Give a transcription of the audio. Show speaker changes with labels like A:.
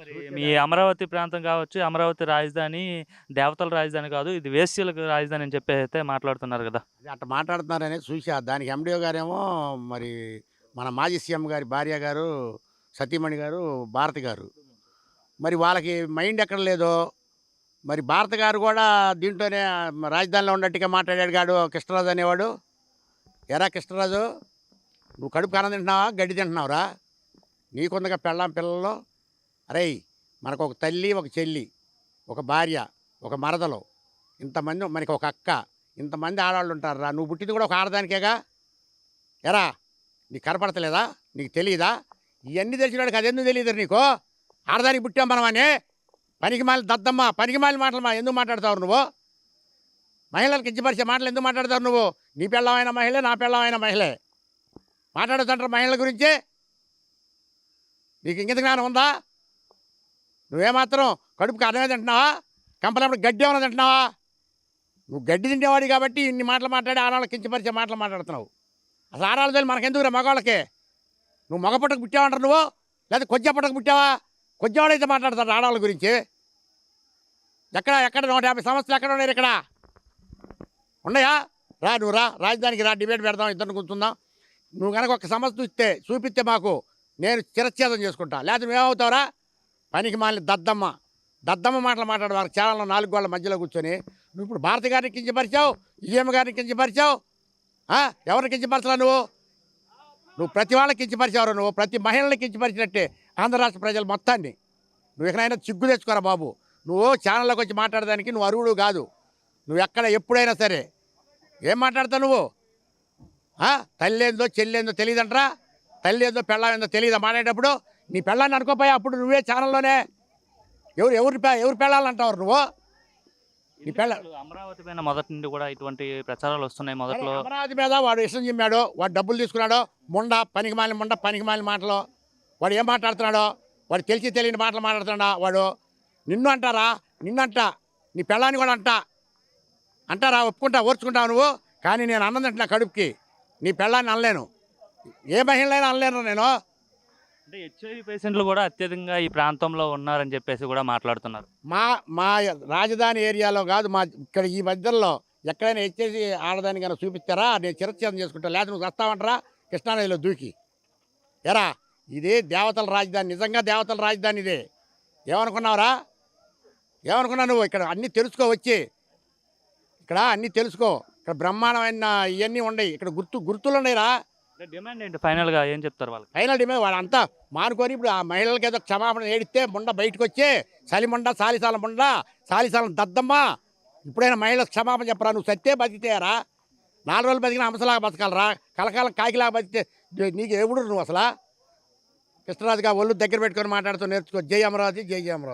A: మరి మీ అమరావతి ప్రాంతం కావచ్చు అమరావతి రాజధాని దేవతల రాజధాని కాదు ఇది వేశ్యలకు రాజధాని అని చెప్పి అయితే మాట్లాడుతున్నారు కదా.
B: అది అట్ట మాట్లాడుతున్నారని చూసా దానికి ఎండిఓ గారేమో మరి మన మాజీ సీఎం గారి భార్య గారు సతీమణి గారు భారతి గారు. మరి వాళ్ళకి మైండ్ ఎక్కడ లేదో మరి భారత గారు కూడా దీంట్లోనే రాజధానిలో ఉన్నట్టుగా మాట్లాడాడు గాడు కృష్ణరాజు అనేవాడు. ఎరా కృష్ణరాజు నువ్వు కడుపు కారం తింటున్నావా గడ్డి తింటున్నావురా? నీకుందగా పెళ్ళాం పిల్లలు అరే మనకు ఒక తల్లి ఒక చెల్లి ఒక భార్య ఒక మరదలు ఇంతమంది మనకి ఒక అక్క ఇంతమంది ఆడవాళ్ళు ఉంటారు రా నువ్వు పుట్టింది కూడా ఒక ఆడదానికేగా? ఎరా నీకు కనపడతలేదా? నీకు తెలియదా ఇవన్నీ తెలిసినాడు అదెందుకు తెలియదు నీకు? ఆడదానికి పుట్టాం మనమని పనికిమాలి పనికి మాలి దద్దమ్మ పనికి మాలి మాటలు మా ఎందుకు మాట్లాడతావు నువ్వు? మహిళలకు ఇచ్చిపరిచే మాటలు ఎందుకు మాట్లాడతావు నువ్వు? నీ పెళ్ళమైన మహిళే నా పెళ్ళమైన మహిళే. మాట్లాడుతుంటారు మహిళల గురించి? నీకు ఇంకెందుకు జ్ఞానం ఉందా? నువ్వేమాత్రం కడుపుకి అన్నమే తింటున్నావా? కంపలప్పుడు గడ్డి ఏమైనా తింటున్నావా? నువ్వు గడ్డి తింటేవాడి కాబట్టి ఇన్ని మాటలు మాట్లాడి ఆడవాళ్ళకి కించపరిచే మాటలు మాట్లాడుతున్నావు. అసలు ఆడవాళ్ళ తల్లి మనకెందుకు రా మగవాళ్ళకి? నువ్వు మగ పుట్టకు పుట్టావంటారు నువ్వు? లేదా కొద్దిగా పుట్టకు పుట్టావా? కొద్దివాడైతే మాట్లాడతారు ఆడవాళ్ళ గురించి. ఎక్కడ ఎక్కడ నూట యాభై సంవత్సరాలు ఎక్కడ ఉన్నాయి ఇక్కడ? ఉన్నాయా? రా నువ్వు రా రాజధానికి రా డిబేట్ పెడదాం ఇద్దరిని కూర్చుందాం. నువ్వు కనుక ఒక సమస్య ఇస్తే చూపిస్తే మాకు నేను చిరచ్ఛేదం చేసుకుంటా. లేకపోతే నువ్వేమవుతావురా? పనికి మాలిన దద్దమ్మ. దద్దమ్మ మాటలు మాట్లాడే వారికి నాలుగు గోళ్ళ మధ్యలో కూర్చొని నువ్వు ఇప్పుడు భారత గారిని కించపరిచావు? ఈఎం గారిని కించపరిచావు? ఎవరిని కించపరచలా నువ్వు? నువ్వు ప్రతి వాళ్ళకి కించపరిచావు నువ్వు. ప్రతి మహిళని కించపరిచినట్టే ఆంధ్ర రాష్ట్ర ప్రజలు మొత్తాన్ని. నువ్వు ఎక్కడైనా చిగ్గు తెచ్చుకోరా బాబు. నువ్వు ఛానల్లోకి వచ్చి మాట్లాడడానికి నువ్వు అరువుడు కాదు. నువ్వు ఎక్కడ ఎప్పుడైనా సరే ఏం మాట్లాడతావు నువ్వు? తల్లి ఏందో చెల్లి ఏందో తెలియదంటరా? తల్లి ఏందో పెళ్ళ ఏందో తెలియదా మాట్లాడేటప్పుడు? నీ పెళ్ళాన్ని అనుకోపోయా? అప్పుడు నువ్వే ఛానల్లోనే. ఎవరు ఎవరు ఎవరు పెళ్ళాలంటావు నువ్వు? నీ పెళ్ళ
A: అమరావతి పైన మొదటి నుండి కూడా ఇటువంటి ప్రచారాలు వస్తున్నాయి మొదట్లో?
B: అమరావతి మీద వాడు ఇష్టం చిమ్మాడు వాడు డబ్బులు తీసుకున్నాడు. ముండ పనికి మాలిన ముండ పనికి మాలిన మాటలు. వాడు ఏం మాట్లాడుతున్నాడో? వాడు తెలిసి తెలియని మాటలు మాట్లాడుతున్నాడా వాడు? నిన్ను అంటారా? నిన్ను అంట నీ పెళ్ళాన్ని కూడా అంట. అంటారా? ఒప్పుకుంటా ఓర్చుకుంటావు నువ్వు? కానీ నేను అన్నదంట నా కడుపుకి. నీ పెళ్ళాన్ని అనలేను. ఏ మహిళైనా అనలేను నేను.
A: అంటే హెచ్ఐవి పేషెంట్లు కూడా అత్యధికంగా ఈ ప్రాంతంలో ఉన్నారని చెప్పేసి కూడా మాట్లాడుతున్నారు.
B: మా మా రాజధాని ఏరియాలో కాదు మా ఇక్కడ ఈ మధ్యలో ఎక్కడైనా ఎచ్చేసి ఆడదాని కన్నా చూపిస్తారా? నేను చిరచ్ఛేదం చేసుకుంటా. లేకపోతే నువ్వు వస్తావంటారా? కృష్ణానదిలో దూకి. ఎరా ఇది దేవతల రాజధాని. నిజంగా దేవతల రాజధాని ఇదే. ఏమనుకున్నావురా? ఏమనుకున్నావు నువ్వు? ఇక్కడ అన్నీ తెలుసుకో వచ్చి. ఇక్కడ అన్నీ తెలుసుకో. ఇక్కడ బ్రహ్మాండమైన ఇవన్నీ ఉన్నాయి. ఇక్కడ గుర్తు గుర్తులు ఉన్నాయిరా.
A: రా డిమాండ్ ఏంటి? ఫైనల్గా ఏం చెప్తారు వాళ్ళకి?
B: ఫైనల్ డిమాండ్ వాళ్ళంతా మానుకొని ఇప్పుడు ఆ మహిళలకి ఏదో క్షమాపణ ఏడిస్తే ముండ బయటకు వచ్చి సలిముండ సాలిసాల ముండ సాలిసాల దద్దమ్మ ఇప్పుడైనా మహిళలకు క్షమాపణ చెప్పరా? నువ్వు సత్తే బతికితేరా? నాలుగు రోజులు బతికిన అంశలాగా బతకాలరా? కలకాలం కాకిలాగా బతికితే నీకు ఎవడు నువ్వు అసలు? కృష్ణరాజుగా ఒళ్ళు దగ్గర పెట్టుకొని మాట్లాడుతూ నేర్చుకో. జై అమరావతి జై అమరావతి.